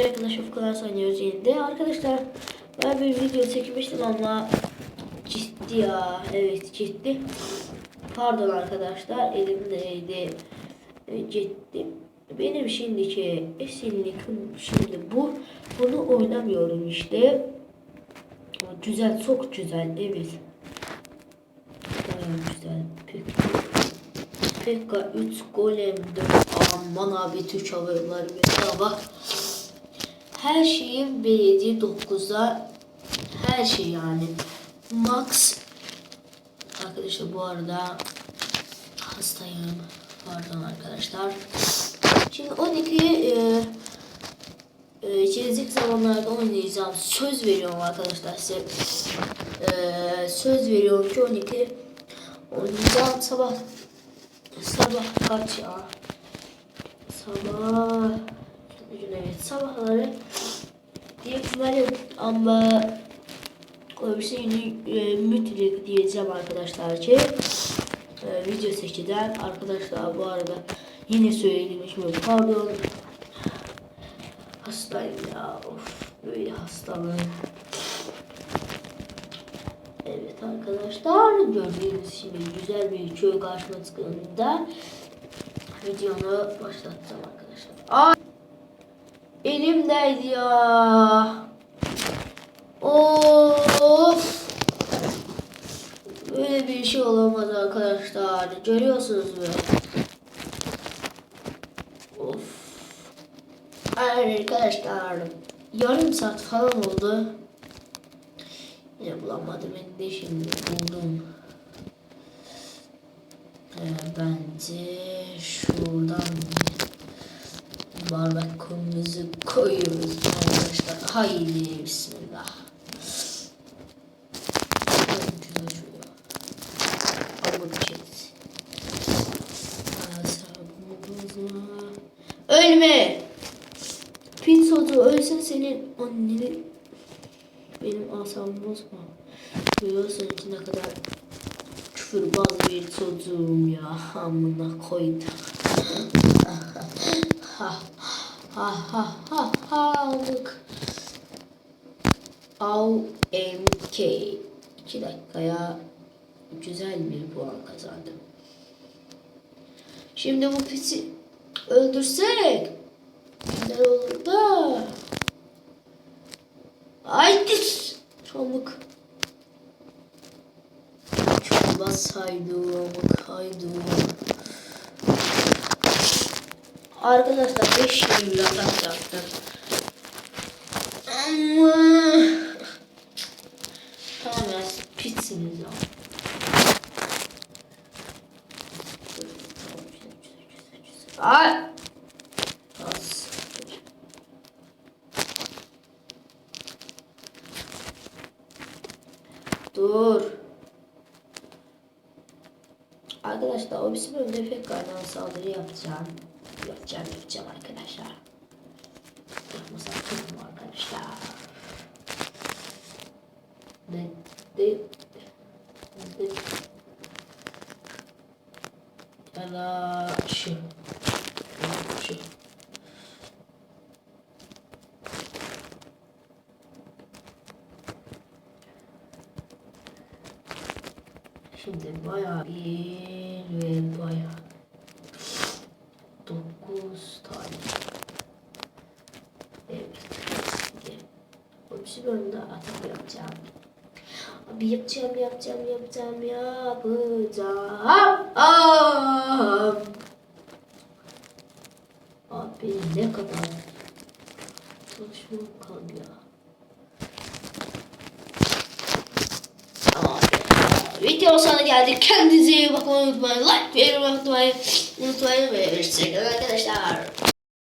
ve Clash of Clans oynuyoruz de. Arkadaşlar ben bir video çekmiştim ama ciddi ya. Evet ciddi. Pardon arkadaşlar elimdeydi. Ciddi. Benim şimdiki esinlikim şimdi bu. Bunu oynamıyorum işte. Güzel çok güzel evet. Güzel. Peki. Pekka 3 golem 4 aman abi Türk Hava Yolları bedava. Her şeyin belediye 9'a her şey yani. Max Arkadaşlar bu arada hastayım. Pardon arkadaşlar. Şimdi 12'yi e, e, gelecek zamanlarda oynayacağım. Söz veriyorum arkadaşlar size. E, söz veriyorum ki 12 oynayacağım sabah sabah kaç ya? Sabah evet sabahları ama bir şey e, müthilik diyeceğim arkadaşlar ki e, video seçiden arkadaşlar bu arada yine söylediğim için pardon. Hastayım ya of böyle hastalığım Evet arkadaşlar gördüğünüz gibi güzel bir köy karşıma çıktığında videonu başlatacağım arkadaşlar. Aa, elimdeydi ya. Of. Böyle bir şey olamaz arkadaşlar. Görüyorsunuz mu? Of. Arkadaşlar yarım saat falan oldu. Yine bulamadım ben de şimdi buldum. Ee, bence şuradan bardakımızı koyuyoruz arkadaşlar. Haydi bismillah. Ölme! Pizzodu ölsen senin anneni benim asabımı bozma. Görüyorsun ki ne kadar küfürbaz bir çocuğum ya. Amına koydum. ha ha ha ha look. AUMK 2 dakikaya güzel bir puan kazandım. Şimdi bu pisi öldürsek güzel olur da. Haydi çabuk. Çok basaydım, kaydım. Arkadaşlar 5 yıl yatak yaptım. Ama tamam ya pitsiniz ya. Ay. Dur. Arkadaşlar o bizim önünde tekrardan saldırı yapacağım. Yapacağım yapacağım arkadaşlar. Yapmasam tutma arkadaşlar. Ne? Ne? Ne? Ala şu. Şu. Şimdi bayağı bir ve bayağı yapacağım. Abi yapacağım, yapacağım, yapacağım, yapacağım. Abi ne kadar çalışma kan ya. Video sonuna geldik. Kendinize iyi bakmayı unutmayın. Like ve yorum atmayı unutmayın. Ve hoşçakalın arkadaşlar.